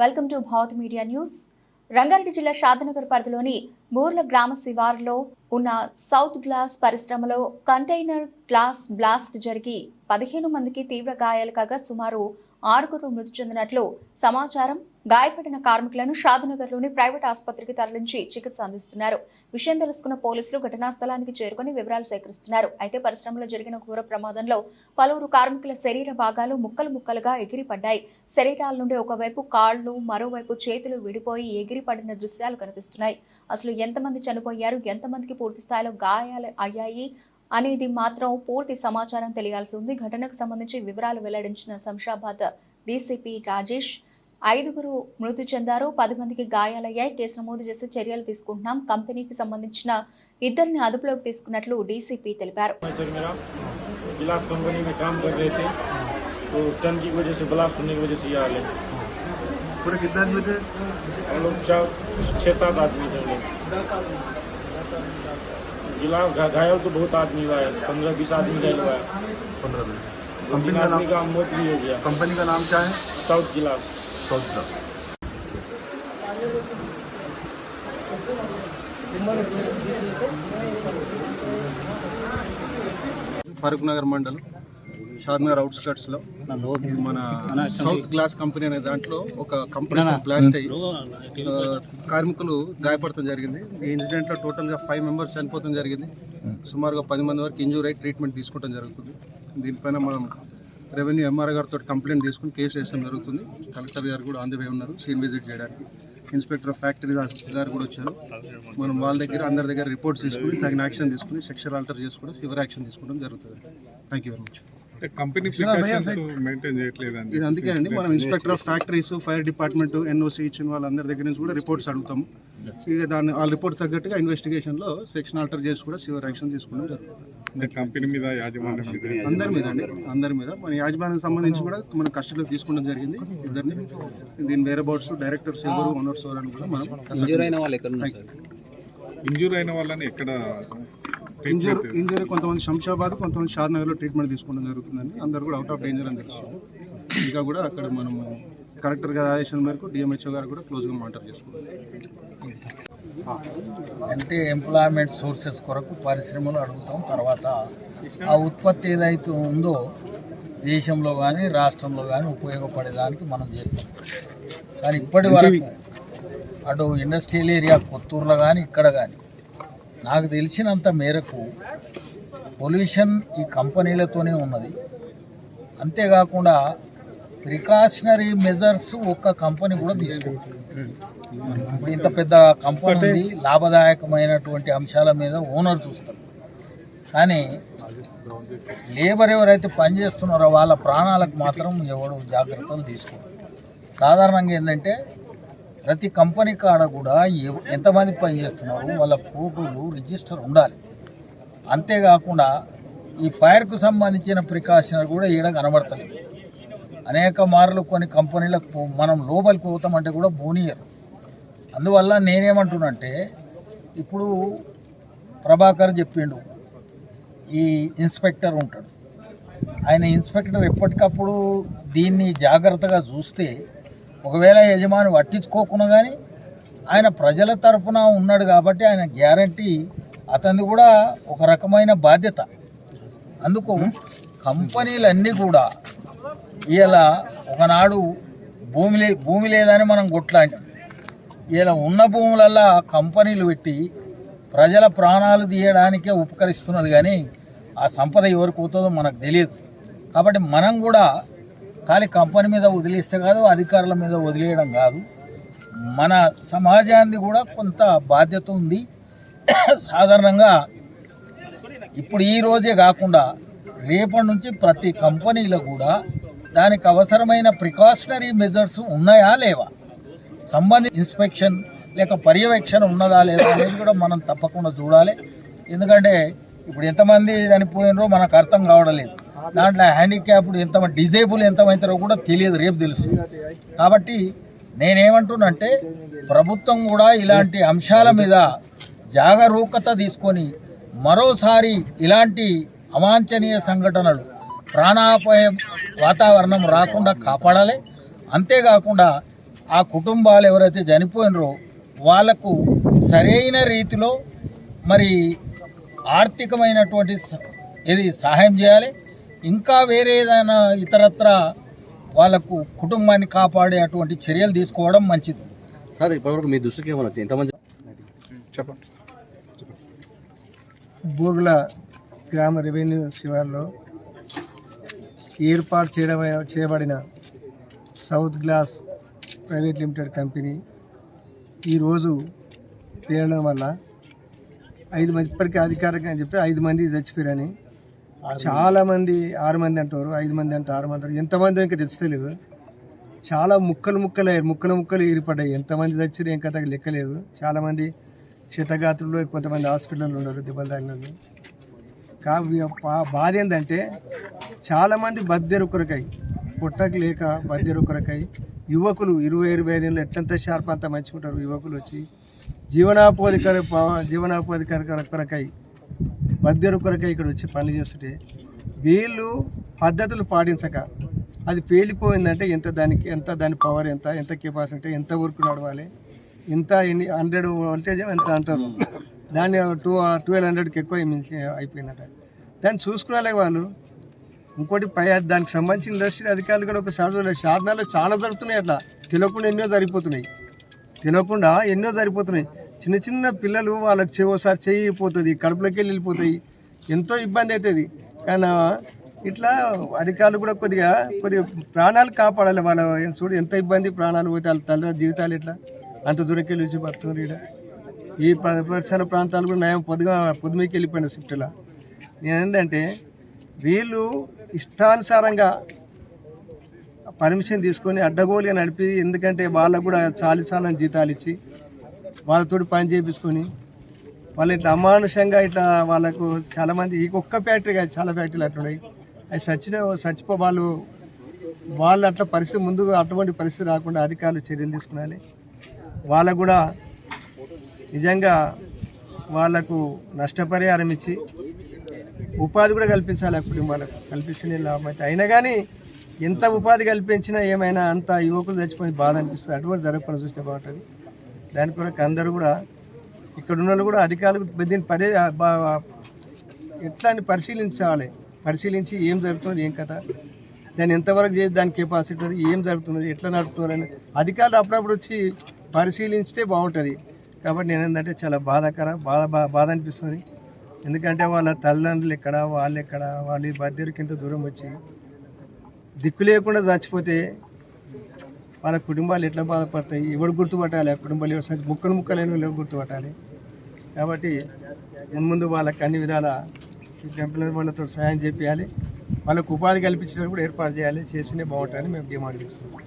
Welcome to Bharat media news. Rangareddy జిల్లా షాదనగర్ పరిధిలోని బూర్ల గ్రామ శివారులో ఉన్న సౌత్ గ్లాస్ పరిశ్రమలో కంటైనర్ గ్లాస్ బ్లాస్ట్ జరిగి పదిహేను మందికి తీవ్ర గాయాలు కాగా సుమారు ఆరుగురు మృతి చెందినట్లు సమాచారం గాయపడిన కార్మికులను షాదునగర్లోని ప్రైవేట్ ఆసుపత్రికి తరలించి చికిత్స అందిస్తున్నారు. విషయం తెలుసుకున్న పోలీసులు ఘటనా స్థలానికి చేరుకుని వివరాలు సేకరిస్తున్నారు. అయితే పరిశ్రమలో జరిగిన ఘోర ప్రమాదంలో పలువురు కార్మికుల శరీర భాగాలు ముక్కలు ముక్కలుగా ఎగిరిపడ్డాయి. శరీరాల నుండి ఒకవైపు కాళ్ళు మరోవైపు చేతులు విడిపోయి ఎగిరిపడిన దృశ్యాలు కనిపిస్తున్నాయి. అసలు ఎంతమంది చనిపోయారు? ఎంతమందికి పూర్తి స్థాయిలో గాయాలు అయ్యాయి? అనేది మాత్రం పూర్తి సమాచారం తెలియాల్సి ఉంది. ఘటనకు సంబంధించి వివరాలు వెల్లడించిన శంషాబాద్ డీసీపీ రాజేష్ ఐదుగురు మృతి చెందారు పది మందికి గాయాలయ్యాయి కేసు నమోదు చేసి చర్యలు తీసుకుంటున్నాం కంపెనీకి సంబంధించిన ఇద్దరిని అదుపులోకి తీసుకున్నట్లు డీసీపీ తెలిపారు सर मेरा गिलास कंपनी में काम कर रहे थे तो टन की वजह से ब्लास्ट होने की वजह से ये हाल है पूरे कितने आदमी थे हम लोग चार छः सात आदमी थे हम लोग गिलास घा- घायल तो बहुत आदमी हुआ है पंद्रह बीस आदमी घायल हुआ है पंद्रह दिन दो कंपनी तीन का आदमी नाम का मौत भी हो गया कंपनी का नाम क्या है साउथ गिलास సౌత్లో ఫరూక్ నగర్ మండలం షాద్నగర్లో మన సౌత్ గ్లాస్ కంపెనీ అనే దాంట్లో ఒక కంపెనీ బ్లాస్ట్ అయ్యి కార్మికులు గాయపడటం జరిగింది. ఈ ఇన్సిడెంట్లో టోటల్గా ఫైవ్ మెంబర్స్ చనిపోవడం జరిగింది. సుమారుగా పది మంది వరకు ఇంజూర్ అయి ట్రీట్మెంట్ తీసుకోవడం జరుగుతుంది. దీనిపైన మనం రెవెన్యూ ఎంఆర్ గారితో కంప్లైంట్ తీసుకుని కేసు వేయడం జరుగుతుంది. కలెక్టర్ గారు కూడా ఆన్ ది వే ఉన్నారు సీన్ విజిట్ చేయడానికి. ఇన్స్పెక్టర్ ఆఫ్ ఫ్యాక్టరీ గారు కూడా వచ్చారు. మనం వాళ్ళ దగ్గర అందరి దగ్గర రిపోర్ట్స్ తీసుకుని తగిన యాక్షన్ తీసుకుని సెక్షన్ ఆల్టర్ చేసుకుని సివర్ యాక్షన్ తీసుకోవడం జరుగుతుంది. థ్యాంక్ యూ వెరీ మచ్ ఇది అందుకే అండి మనం inspector of factories fire department NOC ఇచ్చిన వాళ్ళందరి దగ్గర నుంచి కూడా రిపోర్ట్స్ అడుగుతాము. ఇక దాన్ని వాళ్ళ రిపోర్ట్స్ తగ్గట్టుగా ఇన్వెస్టిగేషన్లో సెక్షన్ ఆల్టర్ చేసి కూడా సివర్ యాక్షన్ తీసుకోవడం జరుగుతుంది. కంపెనీ మీద యాజమాన్యం మీద. అందరి మీద అండి. అందరి మీద. మన యాజమాన్యం సంబంధించి కూడా మన కస్టడీలో తీసుకోవడం జరిగింది ఇద్దరిని. దీని వేరే బోర్డ్స్ డైరెక్టర్స్ ఎవరు ఓనర్స్ ఎవరు అని కూడా మనం ఇంజూర్ అయిన వాళ్ళు ఎక్కడ ఉన్నారు సార్? ఇంజూర్ అయిన వాళ్ళని ఎక్కడ ఇంజూర్ ఇంజూర్ కొంతమంది శంషాబాద్ కొంతమంది షాద్ నగర్లో ట్రీట్మెంట్ తీసుకోవడం జరుగుతుందండి. అందరు కూడా అవుట్ ఆఫ్ డేంజర్ అని తెలుస్తుంది. ఇంకా కూడా అక్కడ మనము కలెక్టర్ గారి ఆదేశం మేరకు డిఎంహెచ్ఓ గారు కూడా క్లోజ్గా మానిటర్ చేసుకుంటాం అంటే ఎంప్లాయ్మెంట్ సోర్సెస్ కొరకు పరిశ్రమలు అడుగుతాం. తర్వాత ఆ ఉత్పత్తి ఏదైతే ఉందో దేశంలో కానీ రాష్ట్రంలో కానీ ఉపయోగపడేదానికి మనం చేస్తాం. కానీ ఇప్పటి వరకు అటు ఇండస్ట్రియల్ ఏరియా కొత్తూరులో కానీ ఇక్కడ కానీ నాకు తెలిసినంత మేరకు పొల్యూషన్ ఈ కంపెనీలతోనే ఉన్నది. అంతేకాకుండా ప్రికాషనరీ మెజర్స్ ఒక్క కంపెనీ కూడా తీసుకుంటుంది. ఇప్పుడు ఇంత పెద్ద కంపెనీ ఉంది లాభదాయకమైనటువంటి అంశాల మీద ఓనర్ చూస్తారు. కానీ లేబర్ ఎవరైతే పనిచేస్తున్నారో వాళ్ళ ప్రాణాలకు మాత్రం ఎవడు జాగ్రత్తలు తీసుకోరు. సాధారణంగా ఏంటంటే ప్రతి కంపెనీ కాడ కూడా ఎంతమంది పని చేస్తున్నారు వాళ్ళ ఫోటోలు రిజిస్టర్ ఉండాలి. అంతేకాకుండా ఈ ఫైర్కు సంబంధించిన ప్రికాషనర్ కూడా ఈడ కనబడతలేదు. అనేక మార్లు కొన్ని కంపెనీలకు మనం లోపలికి పోతామంటే కూడా పోనీయరు. అందువల్ల నేనేమంటున్నంటే ఇప్పుడు ప్రభాకర్ చెప్పిండు ఈ ఇన్స్పెక్టర్ ఉంటాడు. ఆయన ఇన్స్పెక్టర్ ఎప్పటికప్పుడు దీన్ని జాగ్రత్తగా చూస్తే ఒకవేళ యజమాని పట్టించుకోకుండా కానీ ఆయన ప్రజల తరఫున ఉన్నాడు కాబట్టి ఆయన గ్యారంటీ అతనిది కూడా ఒక రకమైన బాధ్యత. అందుకు కంపెనీలన్నీ కూడా ఇలా ఒకనాడు భూమి లే భూమి లేదని మనం కొట్లాడినాం. ఇలా ఉన్న భూములల్లా కంపెనీలు పెట్టి ప్రజల ప్రాణాలు తీయడానికే ఉపకరిస్తున్నది కానీ ఆ సంపద ఎవరికి పోతుందో మనకు తెలియదు. కాబట్టి మనం కూడా ఖాళీ కంపెనీ మీద వదిలేస్తే కాదు అధికారుల మీద వదిలేయడం కాదు. మన సమాజాన్ని కూడా కొంత బాధ్యత ఉంది. సాధారణంగా ఇప్పుడు ఈ రోజే కాకుండా రేపటి నుంచి ప్రతి కంపెనీలో కూడా దానికి అవసరమైన ప్రికాషనరీ మెజర్స్ ఉన్నాయా లేవా? సంబంధిత ఇన్స్పెక్షన్ లేక పర్యవేక్షణ ఉన్నదా లేదా అనేది కూడా మనం తప్పకుండా చూడాలి. ఎందుకంటే ఇప్పుడు ఎంతమంది చనిపోయినరో మనకు అర్థం కావడం లేదు. దాంట్లో హ్యాండిక్యాప్డ్ ఎంత డిజేబుల్ ఎంతమవుతారో కూడా తెలియదు రేపు తెలుస్తుంది. కాబట్టి నేనేమంటున్నంటే ప్రభుత్వం కూడా ఇలాంటి అంశాల మీద జాగరూకత తీసుకొని మరోసారి ఇలాంటి అవాంఛనీయ సంఘటనలు ప్రాణాపాయ వాతావరణం రాకుండా కాపాడాలి. అంతేకాకుండా ఆ కుటుంబాలు ఎవరైతే చనిపోయినరో వాళ్ళకు సరైన రీతిలో మరి ఆర్థికమైనటువంటి ఇది సహాయం చేయాలి. ఇంకా వేరే ఏదైనా ఇతరత్ర వాళ్ళకు కుటుంబాన్ని కాపాడే అటువంటి చర్యలు తీసుకోవడం మంచిది. సార్ ఇప్పటివరకు మీ దృష్టికి ఏమైనా ఎంతమంది చెప్పండి. బూర్గుల గ్రామ రెవెన్యూ శివార్లో ఏర్పాటు చేయడం చేయబడిన south glass private limited company ఈరోజు పేరడం వల్ల ఐదు మంది ఇప్పటికీ అధికారికంగా చెప్పి ఐదు మంది చచ్చిపోయారని చాలామంది ఆరు మంది అంటారు ఐదు మంది అంటారు ఆరు మంది అంటారు. ఎంతమంది ఇంకా తెచ్చలేదు చాలా ముక్కలు ముక్కలు అయ్యారు ముక్కలు ముక్కలు ఏర్పడ్డాయి. ఎంతమంది చచ్చారు ఇంకా తగ్గ లెక్కలేదు. చాలామంది క్షతగాత్రులు కొంతమంది హాస్పిటల్లో ఉన్నారు దెబ్బలు కా బాధ ఏంటంటే చాలామంది బద్దెరు కొరకాయి పుట్టకు లేక బద్దెరు కొరకాయి యువకులు ఇరవై ఇరవై ఐదు ఎట్లంతా షార్ప్ అంతా మంచుకుంటారు యువకులు వచ్చి. జీవనాపోధికర జీవనాపోధికర కొరకై మధ్యరు కొరకై ఇక్కడ వచ్చి పని చేస్తుంటే వీళ్ళు పద్ధతులు పాటించక అది పేలిపోయిందంటే ఎంత దానికి ఎంత దాని పవర్ ఎంత ఎంత కెపాసిటీ ఎంత వరకు నడవాలి ఇంత ఎన్ని హండ్రెడ్ వోల్టేజ్ ఎంత అంటారు. దాన్ని టూ ట్వెల్వ్ హండ్రెడ్కి ఎక్కువ మించి అయిపోయిందట. దాన్ని చూసుకునే వాళ్ళు. ఇంకోటి పై దానికి సంబంధించిన ఇండస్ట్రీ అధికారులు కూడా ఒక సాధన సాధనాలు చాలా జరుగుతున్నాయి అట్లా. తెలియకుండా ఎన్నో జరిగిపోతున్నాయి. తినకుండా ఎన్నో సరిపోతున్నాయి చిన్న చిన్న పిల్లలు వాళ్ళకి చెవి చేయిపోతుంది కడుపులోకి వెళ్ళి వెళ్ళిపోతాయి ఎంతో ఇబ్బంది అవుతుంది కానీ ఇట్లా అధికారులు కూడా కొద్దిగా కొద్దిగా ప్రాణాలు కాపాడాలి. వాళ్ళ చూడు ఎంత ఇబ్బంది ప్రాణాలు పోతే వాళ్ళ తల్లి జీవితాలు ఎట్లా? అంత దూరంకి వెళ్ళి వచ్చి బతుకుతున్నారు ఇక్కడ ఈ పరిసర ప్రాంతాలు కూడా నయం పొద్దుగా పొద్దుమీకి వెళ్ళిపోయిన షిఫ్ట్లో. నేనేంటంటే వీళ్ళు ఇష్టానుసారంగా పర్మిషన్ తీసుకొని అడ్డగోలుగా నడిపి ఎందుకంటే వాళ్ళకు కూడా చాలి చాలని జీతాలు ఇచ్చి వాళ్ళతో పని చేయించుకొని వాళ్ళు ఇట్లా అమానుషంగా ఇట్లా వాళ్ళకు చాలామంది ఈ ఒక్క ఫ్యాక్టరీ కాదు చాలా ఫ్యాక్టరీలు అట్లున్నాయి అవి చచ్చిన చచ్చిపో వాళ్ళు వాళ్ళు అట్లా పరిస్థితి ముందు అటువంటి పరిస్థితి రాకుండా అధికారులు చర్యలు తీసుకునాలి వాళ్ళకు కూడా నిజంగా వాళ్ళకు నష్టపరిహారం ఇచ్చి ఉపాధి కూడా కల్పించాలి అప్పుడు మనకు. కల్పిస్తేనే లాభం అయితే. అయినా కానీ ఎంత ఉపాధి కల్పించినా ఏమైనా అంత యువకులు చచ్చిపోయి బాధ అనిపిస్తుంది. అటువంటి జరగకుండా చూస్తే బాగుంటుంది. దాని కొరకు అందరూ కూడా ఇక్కడ ఉన్న వాళ్ళు కూడా అధికారులకు దీన్ని పదే బా- ఎట్లా అని పరిశీలించాలి. పరిశీలించి ఏం జరుగుతుంది ఏం కథ. దాన్ని ఎంతవరకు చేసి దాని కెపాసిటీ ఉంది, ఏం జరుగుతున్నది ఎట్లా నడుపుతుందని అధికారులు అప్పుడప్పుడు వచ్చి పరిశీలించితే బాగుంటుంది. కాబట్టి నేను ఏంటంటే చాలా బాధాకర బాధ బా- బాధ అనిపిస్తుంది. ఎందుకంటే వాళ్ళ తల్లిదండ్రులు ఎక్కడ వాళ్ళు ఎక్కడ వాళ్ళు ఈ బద్దెరికి ఇంత దూరం వచ్చి దిక్కు లేకుండా చచ్చిపోతే వాళ్ళ కుటుంబాలు ఎట్లా బాధపడతాయి? ఎవడు గుర్తుపట్టాలి? ఆ కుటుంబాలు ఎవరు ముక్కలు ముక్కలైన లేవు ఎవరు గుర్తుపట్టాలి? కాబట్టి ముందు వాళ్ళకి అన్ని విధాల ఈ వాళ్ళతో సహాయం చేపించాలి వాళ్ళకు ఉపాధి కల్పించడానికి కూడా ఏర్పాటు చేయాలి. చేస్తేనే బాగుంటుందని మేము డిమాండ్ చేస్తున్నాం.